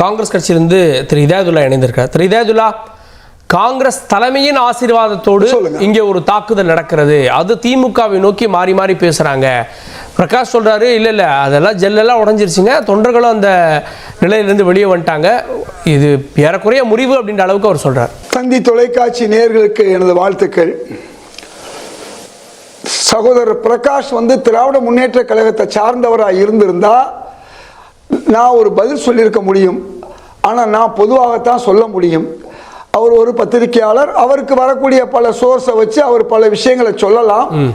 காங்கிரஸ் கட்சியிலிருந்து திரு இதாயதுல்லா இணைந்திருக்கார் திரு இதாயதுல்லா காங்கிரஸ் தலைமையின் ஆசீர்வாதத்தோடு. இங்கே ஒரு தாக்குதல் நடக்கிறது. அது திமுகவை நோக்கி மாறி மாறி பேசுறாங்க. பிரகாஷ் சொல்றாரு இல்ல இல்ல அதெல்லாம் ஜெல்லெல்லாம் உடைஞ்சிருச்சுங்க. தொண்டர்களும் அந்த நிலையிலிருந்து வெளியே வந்துட்டாங்க. இது ஏறக்குறைய முறிவு அப்படின்ற அளவுக்கு அவர் சொல்றார். தந்தி தொலைக்காட்சி நேயர்களுக்கு எனது வாழ்த்துக்கள். சகோதரர் பிரகாஷ் வந்து திராவிட முன்னேற்ற கழகத்தை சார்ந்தவராக இருந்திருந்தா நான் ஒரு பதில் சொல்லியிருக்க முடியும். ஆனால் நான் பொதுவாகத்தான் சொல்ல முடியும். அவர் ஒரு பத்திரிகையாளர். அவருக்கு வரக்கூடிய பல சோர்ஸை வச்சு அவர் பல விஷயங்களை சொல்லலாம்.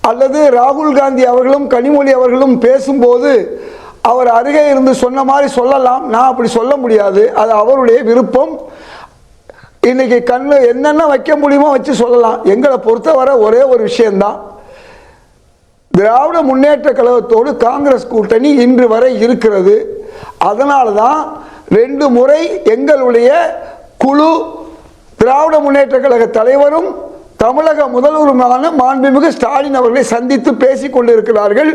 அல்லது ராகுல் காந்தி அவர்களும் கனிமொழி அவர்களும் பேசும்போது அவர் அருகே இருந்து சொன்ன மாதிரி சொல்லலாம். நான் அப்படி சொல்ல முடியாது. அது அவருடைய விருப்பம். இன்னைக்கு கண்ணு என்னென்ன வைக்க முடியுமோ வச்சு சொல்லலாம். எங்களை பொறுத்தவரை ஒரே ஒரு விஷயம்தான். திராவிட முன்னேற்ற கழகத்தோடு காங்கிரஸ் கூட்டணி இன்று வரை இருக்கிறது. அதனால தான் ரெண்டு முறை எங்களுடைய குழு திராவிட முன்னேற்ற கழக தலைவரும் தமிழக முதல்வருமான மாண்புமிகு ஸ்டாலின் அவர்களை சந்தித்து பேசிக் கொண்டிருக்கிறார்கள்.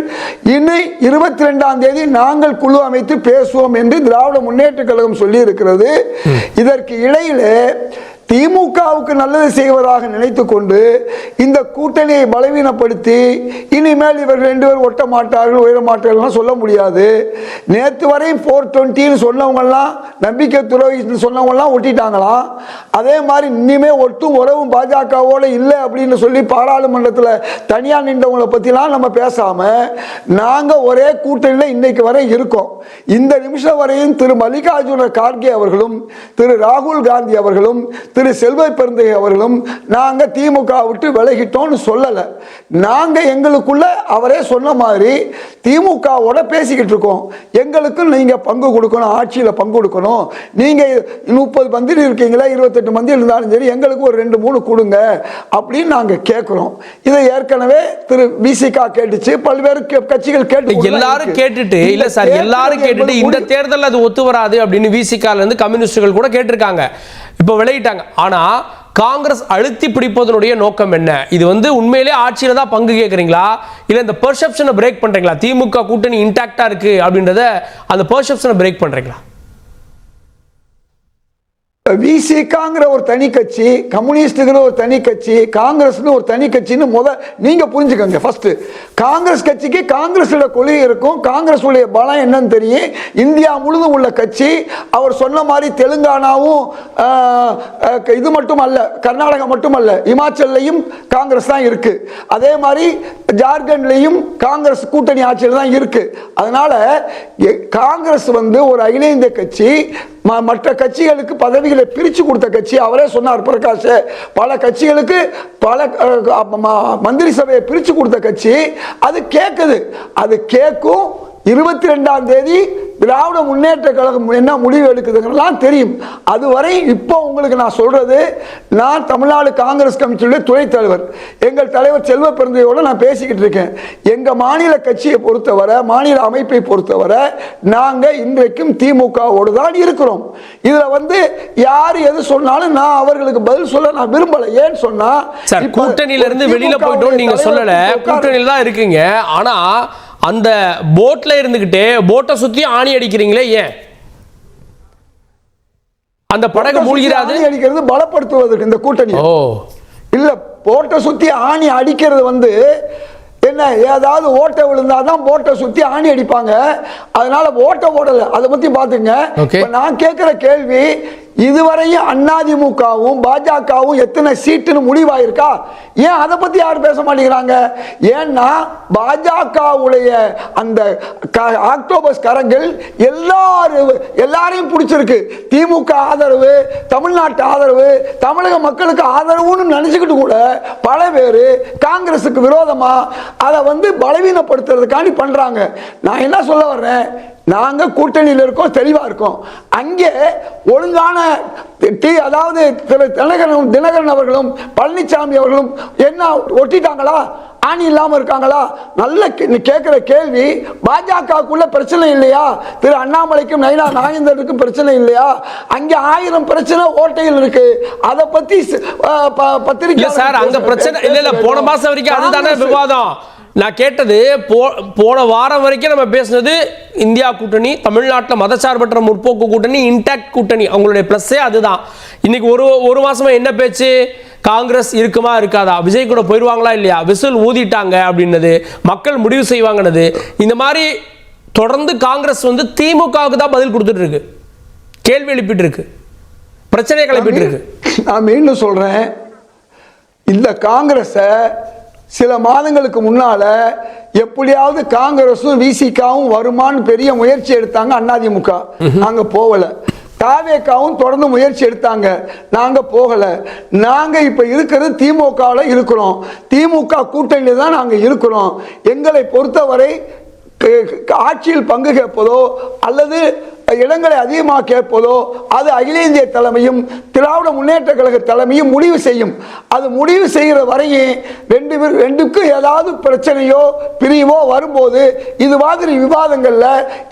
இனி இருபத்தி ரெண்டாம் தேதி நாங்கள் குழு அமைத்து பேசுவோம் என்று திராவிட முன்னேற்ற கழகம் சொல்லி இருக்கிறது இதற்கு இடையிலே திமுகவுக்கு நல்லது செய்வதாக நினைத்து கொண்டு இந்த கூட்டணியை பலவீனப்படுத்தி இனிமேல் இவர் ரெண்டு பேர் ஒட்ட மாட்டார்கள் உயர மாட்டார்கள் சொல்ல முடியாது. நேற்று வரையும் ஃபோர் டுவெண்ட்டின்னு சொன்னவங்கெல்லாம் நம்பிக்கை துறவி சொன்னவங்கெல்லாம் ஒட்டிட்டாங்களாம். அதே மாதிரி இனிமேல் ஒட்டும் உறவும் பாஜகவோடு இல்லை அப்படின்னு சொல்லி பாராளுமன்றத்தில் தனியாக நின்றவங்களை பற்றிலாம் நம்ம பேசாமல் நாங்கள் ஒரே கூட்டணியில் இன்னைக்கு வரை இருக்கோம். இந்த நிமிஷம் வரையும் திரு மல்லிகார்ஜுன கார்கே அவர்களும் திரு ராகுல் காந்தி அவர்களும் திரு செல்வ பெருந்தகை அவர்களும் நாங்க திமுக விட்டு விலகிட்டோம்னு சொல்லல. நாங்க எங்களுக்குள்ள அவரே சொன்ன மாதிரி திமுகவோட பேசிக்கிட்டு இருக்கோம். எங்களுக்கும் நீங்க பங்கு கொடுக்கணும் ஆட்சியில பங்கு கொடுக்கணும். நீங்க முப்பது மந்திரி இருக்கீங்களா இருபத்தெட்டு மந்திரி இருந்தாலும் சரி எங்களுக்கு ஒரு ரெண்டு மூணு கொடுங்க அப்படின்னு நாங்க கேட்கிறோம் இதை ஏற்கனவே திரு பிசிகா கேட்டுச்சு. பல்வேறு கட்சிகள் கேட்டு எல்லாரும் கேட்டுட்டு இல்ல சார் எல்லாரும் கேட்டுட்டு இந்த தேர்தல் அது ஒத்து வராது அப்படின்னு விசிகால இருந்து கம்யூனிஸ்டுகள் கூட கேட்டிருக்காங்க. இப்போ விளையிட்டாங்க. ஆனால் காங்கிரஸ் அழுத்தி பிடிப்பதனுடைய நோக்கம் என்ன? இது வந்து உண்மையிலே ஆட்சியில் தான் பங்கு கேட்குறீங்களா? இல்லை இந்த பெர்செப்ஷனை பிரேக் பண்ணுறீங்களா திமுக கூட்டணி இன்டாக்டாக இருக்குது அப்படின்றத அந்த பெர்செப்ஷனை பிரேக் பண்ணுறீங்களா விசிகாங்கிற ஒரு தனி கட்சி கம்யூனிஸ்டுங்கிற ஒரு தனி கட்சி காங்கிரஸ்னு ஒரு தனி கட்சின்னு முத நீங்க புரிஞ்சுக்கோங்க ஃபர்ஸ்ட் காங்கிரஸ் கட்சிக்கு காங்கிரஸோட கொள்கை இருக்கும். காங்கிரஸ் உடைய பலம் என்னன்னு தெரியும். இந்தியா முழுதும் உள்ள கட்சி. அவர் சொன்ன மாதிரி தெலுங்கானாவும் இது மட்டும் அல்ல கர்நாடகா மட்டும் அல்ல இமாச்சல்லையும் காங்கிரஸ் தான் இருக்கு. அதே மாதிரி ஜார்க்கண்ட்லையும் காங்கிரஸ் கூட்டணி ஆட்சியில் தான் இருக்கு. அதனால காங்கிரஸ் வந்து ஒரு அகில இந்திய கட்சி. மற்ற கட்சிகளுக்கு பதவிகளை பிரித்து கொடுத்த கட்சி. அவரே சொன்னார் பிரகாஷ் பல கட்சிகளுக்கு பல ம- மந்திரி சபையை பிரித்து கொடுத்த கட்சி. அது கேட்குது அது கேட்கும் இருபத்தி ரெண்டாம் தேதி திராவிட முன்னேற்ற கழகம் என்ன முடிவு எடுக்குதுங்கலாம் தெரியும். அதுவரை இப்போ உங்களுக்கு நான் சொல்றது நான் தமிழ்நாடு காங்கிரஸ் கமிட்டியுடைய துணைத் தலைவர். எங்கள் தலைவர் செல்வ பெருந்தையோட நான் பேசிக்கிட்டு இருக்கேன். எங்க மாநில கட்சியை பொறுத்தவரை மாநில அமைப்பை பொறுத்தவரை நாங்க இன்றைக்கும் திமுகவோடு தான் இருக்கிறோம். இதுல வந்து யார் எது சொன்னாலும் நான் அவர்களுக்கு பதில் சொல்ல நான் விரும்பல. ஏன்னு சொன்னா சார் இப்ப கூட்டணியில இருந்து ஒரு வெளியில திமுக போயிட்டோம்னு நீங்க தலைவர் சொல்லல கூட்டணியில தான் இருக்கீங்க. ஆனா அந்த போட்ல இருந்துகிட்டே போட்டை சுத்தி ஆணி அடிக்கிறீங்களே ஏன்? அந்த படகு மூழ்கிறாது? அடிக்கிறது பலப்படுத்துவதற்கு இந்த கூட்டணி ஓ. இல்ல போட்டை சுத்தி ஆணி அடிக்கிறது வந்து என்ன ஏதாவது ஓட்டை விழுந்தாதான் போட்டை சுத்தி ஆணி அடிப்பாங்க. அதனால ஓட்டை போடல. அதை பத்தி பாத்துங்க Okay. இப்ப நான் கேட்கிற கேள்வி இதுவரையும் அதிமுகவும் பாஜகவும் எத்தனை சீட்டுன்னு முடிவாயிருக்கா? ஏன் அதை பத்தி யாரும் பேச மாட்டேங்கிறாங்க? ஏன்னா பாஜகவுடைய அந்த க- ஆக்டோபஸ் கரங்கள் எல்லாரும் எல்லாரையும் பிடிச்சிருக்கு. திமுக ஆதரவு தமிழ்நாட்டு ஆதரவு தமிழக மக்களுக்கு ஆதரவுன்னு நினைச்சுக்கிட்டு கூட பல பேர் காங்கிரஸுக்கு விரோதமா அதை வந்து பலவீனப்படுத்துறதுக்காண்டி பண்றாங்க. நான் என்ன சொல்ல வர்றேன்? நாங்க கூட்டணியில் இருக்கோம் தெளிவா இருக்கோம். அங்கே ஒழுங்கான டி அதாவது திரு தினகரன் தினகரன் அவர்களும் பழனிசாமி அவர்களும் என்ன ஒட்டிட்டாங்களா? ஆணி இல்லாம இருக்காங்களா? நல்ல கேட்கிற கேள்வி பாஜகவுக்குள்ள பிரச்சனை இல்லையா? திரு அண்ணாமலைக்கும் நைனா நாகேந்திரனுக்கும் பிரச்சனை இல்லையா? அங்க ஆயிரம் பிரச்சனை ஓட்டையில் இருக்கு. அதை பத்தி ஸ்- அஹ் ப- இல்ல பத்திரிகையாளர்கள் சார் அங்க பேச- பிரச்சனை இல்ல இல்ல போன. மாசம் வரைக்கும் அதுதானே விவாதம். நான் கேட்டது போ- போன வாரம் வரைக்கும் நம்ம பேசுனது இந்தியா கூட்டணி தமிழ்நாட்டுல மதசார்பற்ற முற்போக்கு கூட்டணி இன்டாக்ட் கூட்டணி. அவங்களுடைய பிளஸ்ஸே அதுதான். இன்னைக்கு ஒரு ஒரு மாசமா என்ன பேச்சு? காங்கிரஸ் இருக்குமா இருக்காதா? விஜய் கூட போயிருவாங்களா இல்லையா? விசில் ஊதிட்டாங்க அப்படின்னது மக்கள் முடிவு செய்வாங்கன்னது. இந்த மாதிரி தொடர்ந்து காங்கிரஸ் வந்து திமுகவுக்கு தான் பதில் கொடுத்துட்டு இருக்கு கேள்வி எழுப்பிட்டு இருக்கு பிரச்சனையை கிளப்பிட்டு இருக்கு நான் மீண்டும் சொல்றேன். இந்த காங்கிரஸை சில மாதங்களுக்கு முன்னால எப்படியாவது காங்கிரஸும் விசிகாவும் வருமான்னு பெரிய முயற்சி எடுத்தாங்க அதிமுக நாங்க போகல. தாவேக்காவும் தொடர்ந்து முயற்சி எடுத்தாங்க. நாங்க போகல. நாங்க இப்ப இருக்கிறது திமுகவில் இருக்கிறோம் திமுக கூட்டணியில தான் நாங்க இருக்கிறோம் எங்களை பொறுத்தவரை ஆட்சியில் பங்கு கேட்பதோ அல்லது இடங்களை அதிகமாக கேட்பதோ அது அகில இந்திய தலைமையும் திராவிட முன்னேற்ற கழக தலைமையும் முடிவு செய்யும். அது முடிவு செய்கிற வரையும் ரெண்டு பேர் ரெண்டுக்கும் ஏதாவது பிரச்சனையோ பிரிவோ வரும்போது இது மாதிரி விவாதங்கள்ல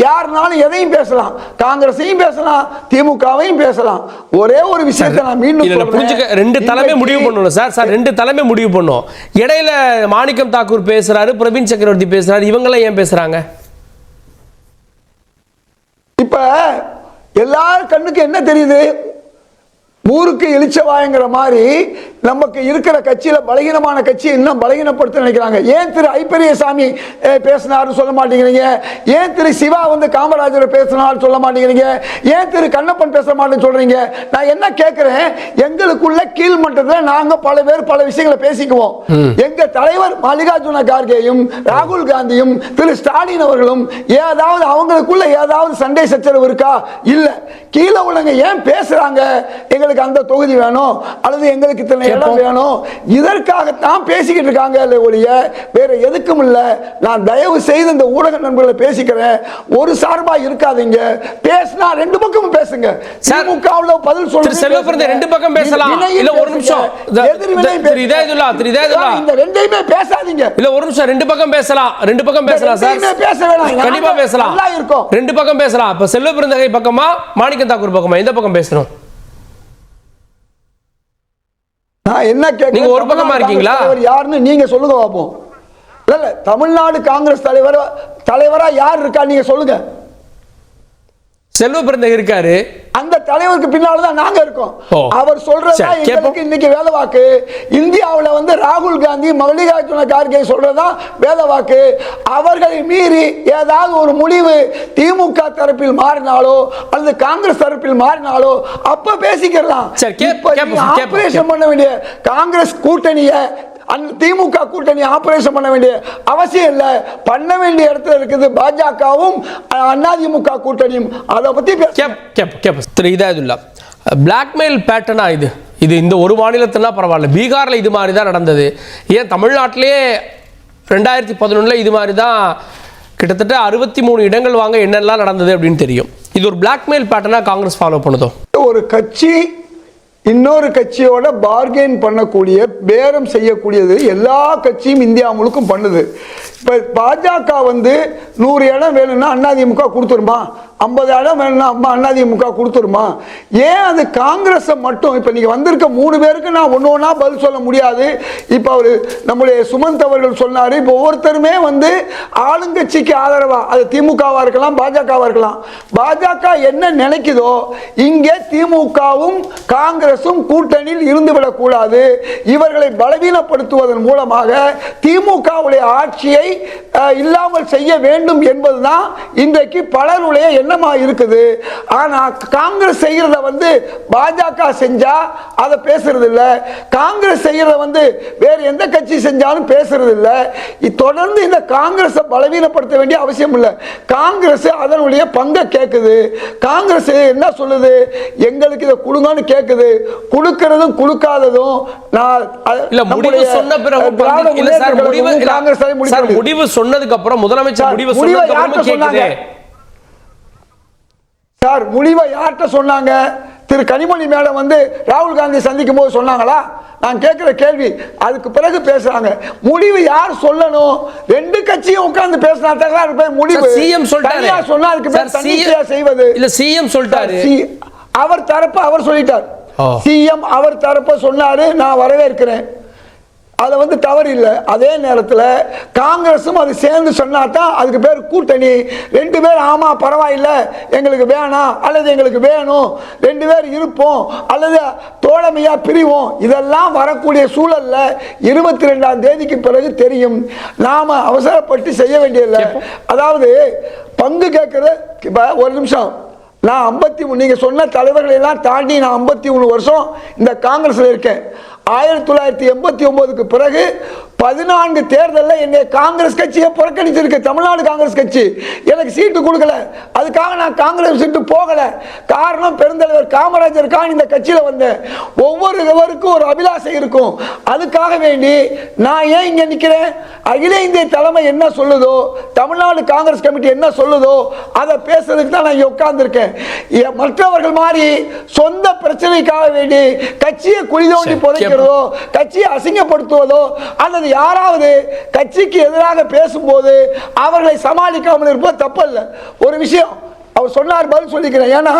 யாருனாலும் எதையும் பேசலாம். காங்கிரஸையும் பேசலாம் திமுகவையும் பேசலாம். ஒரே ஒரு விஷயத்தை நான் மீண்டும். புரிஞ்சுக்க. ரெண்டு தலைமை முடிவு பண்ணணும். சார் சார் ரெண்டு தலைமை முடிவு பண்ணும் இடையில மாணிக்கம் தாக்கூர் பேசுறாரு பிரவீன் சக்கரவர்த்தி பேசுறாரு இவங்கெல்லாம் ஏன் பேசுறாங்க? இப்ப எல்லார் கண்ணுக்கு என்ன தெரியுது? ஊருக்கு இளிச்சவாயங்கிற மாதிரி நமக்கு இருக்கிற கட்சியில பலகீனமான கட்சி இன்னும் பலகீனப்படுத்த நினைக்கிறாங்க. ஏன் திரு ஐப்பெரியசாமி அஹ், பேசினாருன்னு சொல்ல மாட்டேங்கிறீங்க? ஏன் திரு சிவா வந்து காமராஜர் பேசினார் சொல்ல மாட்டேங்கிறீங்க? ஏன் திரு கண்ணப்பன் பேச மாட்டேன்னு சொல்றீங்க? நான் என்ன கேட்கிறேன் எங்களுக்குள்ள கீழ்மட்டத்தில் நாங்க பல பேர் பல விஷயங்களை பேசிக்குவோம். எங்க தலைவர் மல்லிகார்ஜுன கார்கேயும் ராகுல் காந்தியும் திரு ஸ்டாலின் அவர்களும் ஏதாவது அவங்களுக்குள்ள ஏதாவது சண்டை சச்சரவு இருக்கா? இல்ல. கீழே உள்ளவங்க ஏன் பேசுறாங்க? எங்களுக்கு அந்த தொகுதி வேணும். அல்லது எங்களுக்கு இத்தனை இடம் வேணும். இதற்காகத்தான் பேசிக்கிட்டு இருக்காங்க இல்ல ஒழிய வேற எதுக்கும் இல்ல. நான் தயவு செய்து இந்த ஊடக நண்பர்களை பேசிக்கிறேன். ஒரு சார்பா இருக்காதீங்க. பேசினா ரெண்டு பக்கமும் பேசுங்க. திமுகவுல பதில் சொல்லுங்க செல்வப்பிரந்தே ரெண்டு பக்கம் பேசலாம். இல்ல ஒரு. நிமிஷம். த- எதிர்வினையும் த- திரு இதயதுல்லா, திரு இதயதுல்லா. இந்த ரெண்டையுமே பேசாதீங்க. இல்ல ஒரு நிமிஷம். ரெண்டு பக்கம் பேசலாம். ரெண்டு பக்கம் பேசலாம் சார். பேச வேணாம். கண்டிப்பா பேசலாம். நல்லா இருக்கோம். ரெண்டு பக்கம் பேசலாம். இப்ப செல்வ பிறந்தகை பக்கமா மாணிக்கம் தாக்கூர் பக்கமா எந்த பக்கம் பேசணும். நான் என்ன நீங்க ஒரு பக்கமா இருக்கீங்களா? யாருன்னு நீங்க சொல்லுங்க பாப்போம். இல்ல இல்ல தமிழ்நாடு காங்கிரஸ் தலைவர் தலைவரா யார் இருக்கா நீங்க சொல்லுங்க. செல்வ பிறந்தகை இருக்காரு. அந்த தலைவருக்கு பின்னால தான் நாங்க இருக்கோம். அவர் சொல்றதா. எங்களுக்கு இன்னைக்கு வேலை வாக்கு இந்தியாவுல வந்து ராகுல் காந்தி மல்லிகார்ஜுன கார்கே சொல்றதா வேலை வாக்கு அவர்களை மீறி ஏதாவது ஒரு முடிவு திமுக தரப்பில் மாறினாலோ அல்லது காங்கிரஸ் தரப்பில் மாறினாலோ அப்ப பேசிக்கலாம் ஆபரேஷன் பண்ண வேண்டிய காங்கிரஸ் கூட்டணிய அந்த திமுக கூட்டணி ஆபரேஷன் பண்ண வேண்டிய அவசியம் இல்ல. பண்ண வேண்டிய இடத்துல இருக்குது பாஜகவும் அதிமுக கூட்டணியும். அதை கேப் திரு இதயதுல்லா பிளாக்மெயில் பேட்டர்னா இது? இது இந்த ஒரு மாநிலத்துனா பரவாயில்ல. பீகார்ல இது மாதிரி தான் நடந்தது. ஏன் தமிழ்நாட்டிலே ரெண்டாயிரத்தி பதினொன்றில் இது மாதிரி தான் கிட்டத்தட்ட அறுபத்தி மூணு இடங்கள் வாங்க என்னெல்லாம் நடந்தது அப்படின்னு தெரியும். இது ஒரு பிளாக்மெயில் பேட்டர்னா காங்கிரஸ் ஃபாலோ பண்ணுதோ? ஒரு கட்சி இன்னொரு கட்சியோட பார்கெயின் பண்ணக்கூடிய பேரம் செய்யக்கூடியது எல்லா கட்சியும் இந்தியா முழுக்கும் பண்ணுது. இப்போ பாஜக வந்து நூறு இடம் வேணும்னா அதிமுக கொடுத்துருமா? ஐம்பது இடம் வேணும்னா அம்மா அதிமுக கொடுத்துருமா? ஏன் அது காங்கிரஸை மட்டும்? இப்போ நீங்கள் வந்திருக்க மூணு பேருக்கு நான் ஒன்று ஒன்றா பதில் சொல்ல முடியாது. இப்போ அவர் நம்முடைய சுமந்த் அவர்கள் சொன்னார் இப்போ ஒவ்வொருத்தருமே வந்து ஆளுங்கட்சிக்கு ஆதரவாக அது திமுகவாக இருக்கலாம் பாஜகவாக இருக்கலாம். பாஜக என்ன நினைக்குதோ இங்கே திமுகவும் காங்கிரஸும் கூட்டணியில் இருந்துவிடக்கூடாது இவர்களை பலவீனப்படுத்துவதன் மூலமாக திமுகவுடைய ஆட்சியை இல்லாமல் செய்ய வேண்டும் என்பதுதான் இன்றைக்கு பலருடைய எண்ணமா. இருக்குது? ஆனா காங்கிரஸ் செய்யறத வந்து பாஜக செஞ்சா அதை பேசுறது இல்ல காங்கிரஸ் செய்யறத வந்து வேற எந்த கட்சி செஞ்சாலும் பேசுறது இல்ல தொடர்ந்து இந்த காங்கிரஸை பலவீனப்படுத்த வேண்டிய அவசியம் இல்லை. காங்கிரஸ் அதனுடைய பங்கை கேட்குது காங்கிரஸ் என்ன சொல்லுது? எங்களுக்கு இதை கொடுங்கன்னு கேட்குது கொடுக்கறதும் கொடுக்காததும் நான் முடிவு சொன்னதுக்கு அப்புறம் முதலமைச்சர் சார், முடிவு சொன்னதுக்கு அப்புறம்? சார் முடிவை யார்கிட்ட சொன்னாங்க? திரு கனிமொழி மேடம் வந்து ராகுல் காந்தி சந்திக்கும் போது சொன்னாங்களா? நான் கேட்கிற கேள்வி அதுக்கு பிறகு பேசுறாங்க. முடிவு யார் சொல்லணும்? ரெண்டு கட்சியும் உட்கார்ந்து பேசினா தான் இருப்பேன் முடிவு சிஎம் சொல்லிட்டாரு. தனியா சொன்னா அதுக்கு பேர் தன்னிச்சையா செய்வது. இல்ல சிஎம் சொல்லிட்டாரு. அவர் தரப்பு அவர் சொல்லிட்டார். சிஎம் அவர் தரப்ப சொன்னாரு நான் வரவேற்கிறேன். அது வந்து தவறு இல்லை. அதே நேரத்தில் காங்கிரஸும் அது சேர்ந்து சொன்னா தான் அதுக்கு பேர் கூட்டணி. ரெண்டு பேர் ஆமா பரவாயில்ல எங்களுக்கு வேணாம் அல்லது எங்களுக்கு வேணும் ரெண்டு பேர் இருப்போம் அல்லது தோழமையா பிரிவோம். இதெல்லாம் வரக்கூடிய சூழல்ல இருபத்தி ரெண்டாம் தேதிக்கு பிறகு தெரியும். நாம அவசரப்பட்டு செய்ய வேண்டியதில்லை. அதாவது பங்கு கேட்கறது இப்ப ஒரு நிமிஷம். நான் ஐம்பத்தி மூணு நீங்கள் சொன்ன தலைவர்களை எல்லாம் தாண்டி நான் ஐம்பத்தி மூணு வருஷம் இந்த காங்கிரஸில் இருக்கேன். ஆயிரத்தி தொள்ளாயிரத்தி எண்பத்தி ஒன்பதுக்கு பிறகு பதினான்கு தேர்தலில் என்னை காங்கிரஸ் கட்சியை புறக்கணிச்சிருக்கு தமிழ்நாடு காங்கிரஸ் கட்சி. எனக்கு சீட்டு கொடுக்கல. அதுக்காக நான் காங்கிரஸ் சீட்டு போகல. காரணம் பெருந்தலைவர் காமராஜருக்காக இந்த கட்சியில் வந்தேன். ஒவ்வொருவருக்கும் ஒரு அபிலாஷை இருக்கும். அதுக்காக வேண்டி நான் ஏன் இங்கே நிற்கிறேன் அகில இந்திய தலைமை என்ன சொல்லுதோ தமிழ்நாடு காங்கிரஸ் கமிட்டி என்ன சொல்லுதோ அதை பேசுறதுக்கு தான் நான் இங்கே உட்கார்ந்துருக்கேன். மற்றவர்கள் மாதிரி சொந்த பிரச்சனைக்காக வேண்டி கட்சியை குழி தோண்டி புதைக்கிறதோ கட்சியை அசிங்கப்படுத்துவதோ அல்லது யாராவது கட்சிக்கு எதிராக பேசும்போது அவர்களை சமாளிக்காமல் இருப்பது தப்பல்ல. ஒரு விஷயம் அவர் சொன்னார் பதில் சொல்லிக்கிறேன். ஏன்னா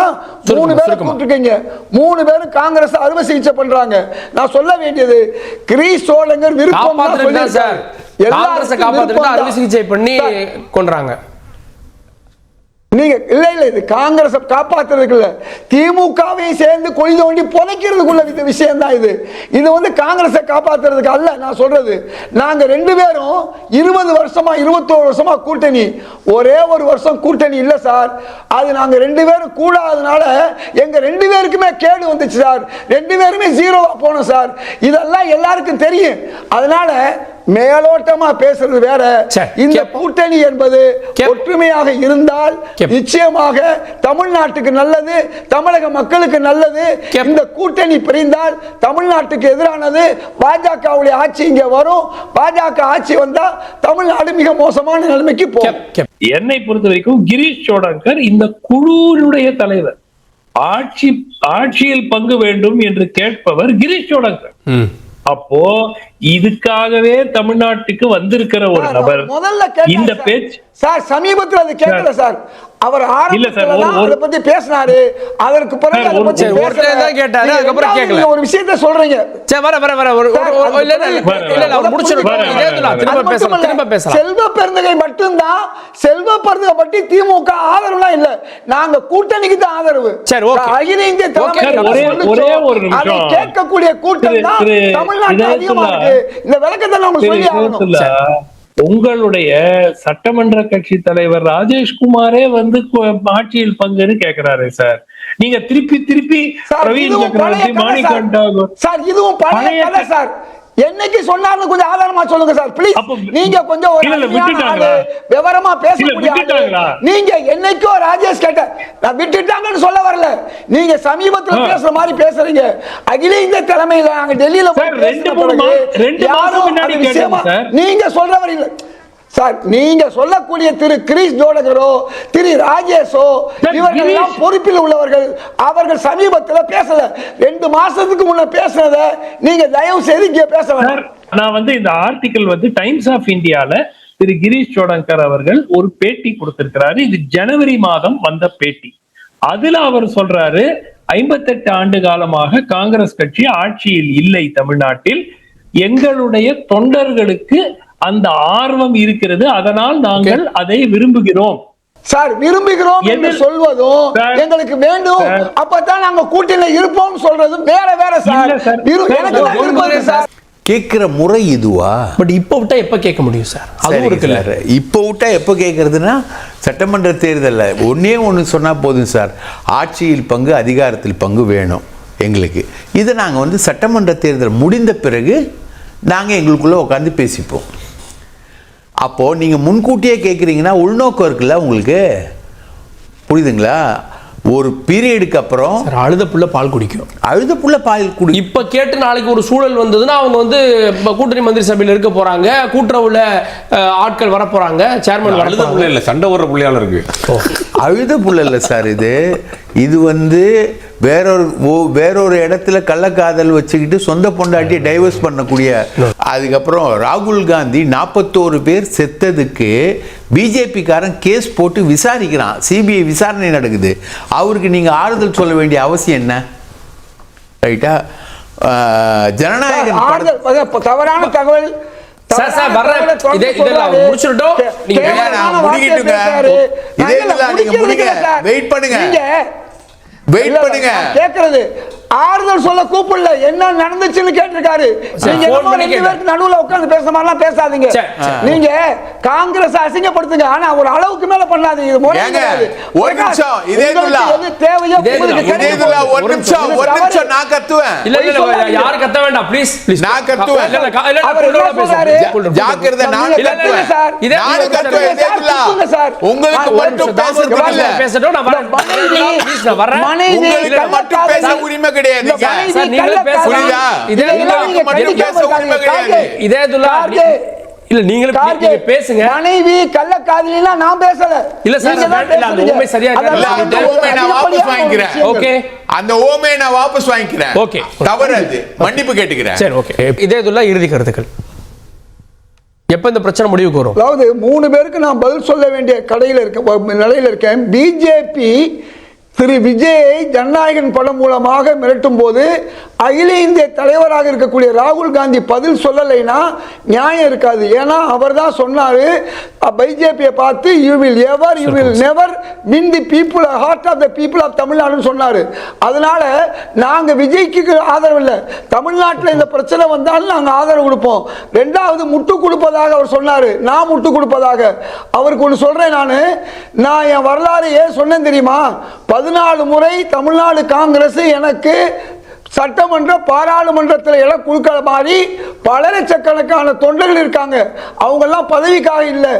மூணு பேரை. கூப்பிட்டுருக்கீங்க. மூணு பேரும் காங்கிரஸ் அறுவை சிகிச்சை பண்றாங்க. நான் சொல்ல வேண்டியது கிரீஸ் சோழங்கர் விருப்பம் சார். விருப்பம் அறுவை. சிகிச்சை பண்ணி கொன்றாங்க. நீங்க இல்ல இல்ல இது காங்கிரஸ் காப்பாத்துறதுக்கு இல்ல திமுகவையும் சேர்ந்து கொழி தோண்டி புதைக்கிறதுக்குள்ள இந்த விஷயம் தான் இது. இது வந்து காங்கிரஸை காப்பாத்துறதுக்கு அல்ல நான் சொல்றது. நாங்க ரெண்டு பேரும் இருபது வருஷமா இருபத்தோரு வருஷமா கூட்டணி. ஒரே ஒரு வருஷம் கூட்டணி இல்ல சார். அது நாங்க ரெண்டு பேரும் கூடாதனால எங்க ரெண்டு பேருக்குமே கேடு வந்துச்சு சார். ரெண்டு பேருமே ஜீரோவா போனோம் சார். இதெல்லாம் எல்லாருக்கும் தெரியும். அதனால மேலோட்டமா பேசுறது வேற இந்த. கூட்டணி என்பது ஒற்றுமையாக இருந்தால். நிச்சயமாக தமிழ்நாட்டுக்கு நல்லது தமிழக மக்களுக்கு நல்லது. இந்த கூட்டணி பிரிந்தால் தமிழ்நாட்டுக்கு எதிரானது பாஜகவுடைய ஆட்சி இங்க வரும் பாஜக ஆட்சி வந்தா தமிழ்நாடு மிக மோசமான நிலைமைக்கு போகும். என்னை பொறுத்த வரைக்கும் கிரீஷ் சோடங்கர் இந்த குழுவினுடைய தலைவர் ஆட்சி ஆட்சியில் பங்கு வேண்டும் என்று கேட்பவர் கிரீஷ் சோடங்கர். அப்போ இதுக்காகவே தமிழ்நாட்டுக்கு வந்திருக்கிற ஒரு நபர் இந்த. பேச்சு சார் சமீபத்தில் அது கேட்கல சார். அவர் ஆரம்பத்துல பத்தி பேசினாரு. அதற்கு பிறகு அதை பத்தி தான் கேட்டாரு, அதுக்கப்புறம் கேட்கல. ஒரு விஷயத்தை சொல்றீங்க. சரி வர வர வர ஒரு இல்ல இல்ல அவர் முடிச்சிருக்கோம். திரும்ப பேசலாம் செல்வ பெருந்தகை மட்டும்தான் செல்வ பெருந்தகை பற்றி திமுக ஆதரவுலாம் இல்ல. நாங்க கூட்டணிக்கு தான் ஆதரவு. சரி, okay. அகில இந்திய ஒரே- ஒரே நிமிஷம். கேட்கக்கூடிய கூட்டம் தான் தமிழ்நாட்டில் அதிகமா. இருக்கு. இந்த விளக்கத்தை நான் உங்களுக்கு சொல்லி ஆகணும். உங்களுடைய சட்டமன்ற கட்சி தலைவர் ராஜேஷ்குமாரே வந்து ஆட்சியில் பங்குன்னு கேக்குறாரு சார் நீங்க திருப்பி திருப்பி பிரவீன் சக்கரவர்த்தி மாணிகண்டா சார். இதுவும் பழைய. சார் என்னைக்கு சொன்னார்னு கொஞ்சம் ஆதாரமா சொல்லுங்க சார் ப்ளீஸ் நீங்க கொஞ்சம் ஒரு விவரமா. விட்டுட்டாங்களா? நீங்க என்னைக்கோ ராஜேஷ் கேட்ட நான் விட்டுட்டாங்கன்னு சொல்ல வரல நீங்க சமீபத்துல. பேசுற மாதிரி பேசுறீங்க அகில இந்திய தலைமையில நாங்க டெல்லியில யாரும் விஷயமா-. நீங்க சொல்றவர் இல்ல சார் நீங்க சொல்லக்கூடிய திரு கிரீஷ் ஜோடகரோ திரு ராஜேஷோ இவர்கள் பொறுப்பில் உள்ளவர்கள். அவர்கள் சமீபத்தில் பேசல. ரெண்டு மாசத்துக்கு முன்ன பேசுனத நீங்க தயவு செய்து இங்க பேச வேண்டாம் நான் வந்து இந்த ஆர்டிகிள் வந்து டைம்ஸ் ஆஃப் இந்தியால திரு கிரீஷ் சோடங்கர் அவர்கள் ஒரு பேட்டி கொடுத்திருக்கிறாரு. இது ஜனவரி மாதம் வந்த பேட்டி. அதுல அவர் சொல்றாரு ஐம்பத்தெட்டு ஆண்டு காலமாக காங்கிரஸ் கட்சி ஆட்சியில் இல்லை தமிழ்நாட்டில். எங்களுடைய தொண்டர்களுக்கு அந்த ஆர்வம் இருக்கிறது. அதனால் நாங்கள் அதை விரும்புகிறோம். சார் விரும்புகிறோம் என்று சொல்வதும் எங்களுக்கு வேண்டும். அப்பதான் நாங்க கூட்டணியில இருப்போம் சொல்றதும் வேற வேற சார். எனக்கு சார் கேட்கிற முறை இதுவா? பட் இப்போ விட்டா எப்ப கேட்க முடியும் சார்? அதுவும் இருக்குல்ல இப்போ விட்டா எப்போ கேட்கறதுன்னா சட்டமன்ற தேர்தலில். ஒன்றே ஒன்று சொன்னால் போதும் சார். ஆட்சியில் பங்கு அதிகாரத்தில் பங்கு வேணும் எங்களுக்கு. இதை நாங்கள் வந்து சட்டமன்ற தேர்தல் முடிந்த பிறகு நாங்கள் எங்களுக்குள்ளே உட்காந்து பேசிப்போம். அப்போது நீங்கள் முன்கூட்டியே கேட்குறீங்கன்னா உள்நோக்கம் இருக்குல்ல உங்களுக்கு? புரியுதுங்களா? ஒரு பீரியடுக்கு அப்புறம் அழுத புள்ள பால் குடிக்கும். அழுத புள்ள பால் குடி இப்ப கேட்டு நாளைக்கு ஒரு சூழல் வந்ததுன்னா அவங்க வந்து இப்ப கூட்டணி மந்திரி சபையில இருக்க போறாங்க. கூட்டுறவுல ஆட்கள் வர போறாங்க. சேர்மன் அழுத புள்ள இல்ல சண்டை ஓடுற புள்ளையால இருக்கு. அழுத புள்ள இல்லை சார் இது. இது வந்து வேறொரு ஓ- வேறொரு இடத்துல கள்ளக்காதல் வச்சுக்கிட்டு சொந்த பொண்டாட்டியை டைவர்ஸ் பண்ணக்கூடிய அதுக்கப்புறம் ராகுல் காந்தி நாற்பத்தோரு பேர் செத்ததுக்கு பிஜேபிக்காரன் கேஸ் போட்டு விசாரிக்கிறான். சிபிஐ விசாரணை நடக்குது. அவருக்கு நீங்கள் ஆறுதல் சொல்ல வேண்டிய அவசியம் என்ன? ரைட்டா அதான் தவறான தகவல் சார், Wait பண்ணுங்க. கேக்குறது ஆறுதல் சொல்ல கூப்பிடல என்ன நடந்துச்சுன்னு கேட்டிருக்காரு நீங்க ரெண்டு. பேருக்கு நடுவுல உட்கார்ந்து பேசுற மாதிரிலாம் பேசாதீங்க. நீங்க காங்கிரஸ் அசிங்கப்படுத்துங்க ஆனா ஒரு அளவுக்கு மேல பண்ணாதீங்க இது முறை. ஒரு நிமிஷம், இதே தேவையோ ஒரு நிமிஷம் ஒரு. நிமிஷம் நான் கத்துவேன் இல்ல இல்ல. யாரும் கத்த வேண்டாம் ப்ளீஸ் ப்ளீஸ் நான் கத்துவேன். இல்ல இல்ல அவர் என்ன. சொல்றாரு? ஜாக்கிரதை கத்துவேன் சார். இதே துல்லா கத்துவேன் இதே சார். உங்களுக்கு நான் மட்டும் நிமிஷம் இல்ல பேசட்டும் நான் வரேன் நான் உங்களுக்கு கள்ளக்காதல் மட்டும் பேச உரிமை கிடையாது. நீங்களே. புரியுதா? உங்களுக்கு மட்டும் பேச உரிமை. கிடையாது. இதே துல்லா. இல்ல நீங்களும் கார்கே. நீங்க பேசுங்க மனைவி கள்ளக்காதலினா நான் பேசல இல்ல சார், பேசுறீங்க. உண்மை சரியா இல்ல. அந்த ஓமை நான் வாபஸ் வாங்கிக்கிறேன். ஓகே அந்த ஓமையை நான் வாபஸ் வாங்கிக்கிறேன் Okay. தவறு அது மன்னிப்பு கேட்டுக்கிறேன் சரி ஓகே இதே துல்லா இறுதி கருத்துக்கள் எப்ப இந்த பிரச்சனை முடிவுக்கு வரும் அதாவது மூணு பேருக்கு நான் பதில் சொல்ல வேண்டிய கடையில் இருக்க நிலையில் இருக்கேன் பிஜேபி திரு விஜயை ஜனநாயகன் படம் மூலமாக மிரட்டும் போது அகில இந்திய தலைவராக இருக்கக்கூடிய ராகுல் காந்தி பதில் சொல்லலைன்னா நியாயம் இருக்காது. ஏன்னா அவர் தான் சொன்னாரு பிஜேபியை பார்த்து you will ever you will never win the people heart of the people of தமிழ்நாடுன்னு சொன்னாரு. அதனால நாங்க விஜய்க்கு ஆதரவு இல்லை. தமிழ்நாட்டில் இந்த பிரச்சனை வந்தாலும் நாங்கள் ஆதரவு கொடுப்போம். ரெண்டாவது முட்டு கொடுப்பதாக அவர் சொன்னார். நான் முட்டு கொடுப்பதாக. அவருக்கு ஒன்று சொல்கிறேன் நான். நான் என் வரலாறு ஏன் சொன்னேன் தெரியுமா? பதினாலு முறை தமிழ்நாடு காங்கிரஸ் எனக்கு சட்டமன்ற பாராளுமன்றத்தில் இடம் கொடுக்கிற மாதிரி பல லட்சக்கணக்கான தொண்டர்கள் இருக்காங்க. அவங்கெல்லாம் பதவிக்காக இல்லை.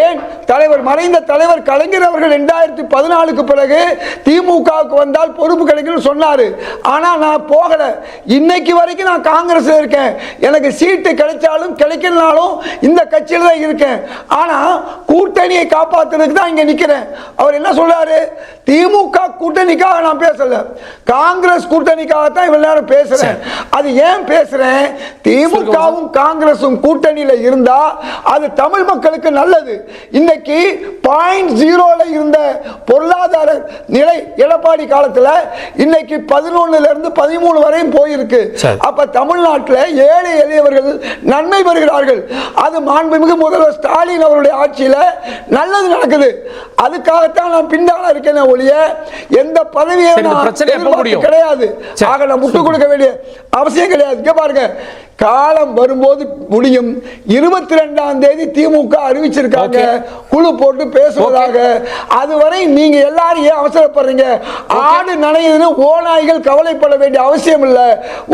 ஏன்? தலைவர் மறைந்த தலைவர் கலைஞர் அவர்கள் ரெண்டாயிரத்தி பதினாலுக்கு பிறகு திமுகவுக்கு வந்தால் பொறுப்பு கிடைக்கும்னு சொன்னார். ஆனால் நான் போகலை. இன்னைக்கு வரைக்கும் நான் காங்கிரஸில் இருக்கேன். எனக்கு சீட்டு கிடைச்சாலும் கிடைக்கலனாலும் இந்த கட்சியில் தான் இருக்கேன். ஆனால் கூட்டணியை காப்பாற்றுறதுக்கு தான் இங்கே நிற்கிறேன் அவர் என்ன சொல்றாரு? திமுக கூட்டணிக்காக நான் பேசல. காங்கிரஸ் கூட்டணிக்காக தான் இவ்வளவு நேரம் பேசுறேன். அது ஏன் பேசுறேன்? திமுகவும் காங்கிரசும் கூட்டணியில இருந்தா அது தமிழ் மக்களுக்கு நல்லது. இன்னைக்கு பாயிண்ட் ஜீரோல இருந்த பொருளாதார நிலை எடப்பாடி காலத்துல இன்னைக்கு பதினொன்னுல இருந்து பதிமூணு வரையும் போயிருக்கு. அப்ப தமிழ்நாட்டில் ஏழை எளியவர்கள் நன்மை பெறுகிறார்கள். அது மாண்புமிகு முதல்வர் ஸ்டாலின் அவருடைய ஆட்சியில நல்லது நடக்குது. அதுக்காகத்தான் நான் பின்னால இருக்கேன். ஒழிய எந்த பதவியை சரி, இந்த நான் பிரச்சனை எப்ப எதிர்பார்த்து முடியும்? கிடையாது. ஆக நான் முட்டு கொடுக்க வேண்டிய அவசியம் கிடையாது. இங்க பாருங்க காலம் வரும்போது முடியும். இருபத்தி ரெண்டாம் தேதி திமுக அறிவிச்சிருக்காங்க. குழு போட்டு பேசுவதாக. அதுவரை நீங்க எல்லாரும் ஏன் அவசரப்படுறீங்க? ஆடு நனையுதுன்னு ஓநாய்கள் கவலைப்பட வேண்டிய அவசியம் இல்லை.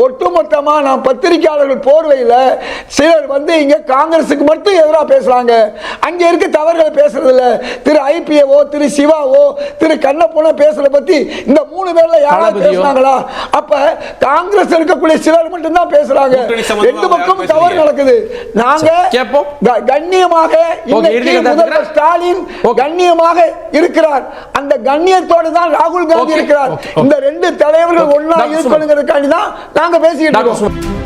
ஒட்டுமொத்தமா நான் பத்திரிகையாளர்கள் போர்வையில் சிலர் வந்து இங்க காங்கிரஸுக்கு மட்டும் எதிராக பேசுறாங்க. அங்க இருக்க தவறுகளை பேசுறது இல்ல திரு ஐபிஏவோ திரு சிவாவோ திரு கண்ணப்பனோ பேசுறத பத்தி இந்த மூணு பேர்ல யாராவது? பேசுனாங்களா அப்ப காங்கிரஸ் இருக்கக்கூடிய சிலர் மட்டும் தான் பேசுறாங்க ரெண்டு பக்கம் தவறு. நடக்குது நாங்க கண்ணியமாக முதல்வர். ஸ்டாலின். கண்ணியமாக இருக்கிறார் அந்த கண்ணியத்தோடு தான் ராகுல் காந்தி இருக்கிறார். இந்த ரெண்டு தலைவர்கள். ஒன்னா. இருக்கணுங்கிறதுக்காண்டி தான் நாங்க பேசிக்கிட்டு இருக்கோம்.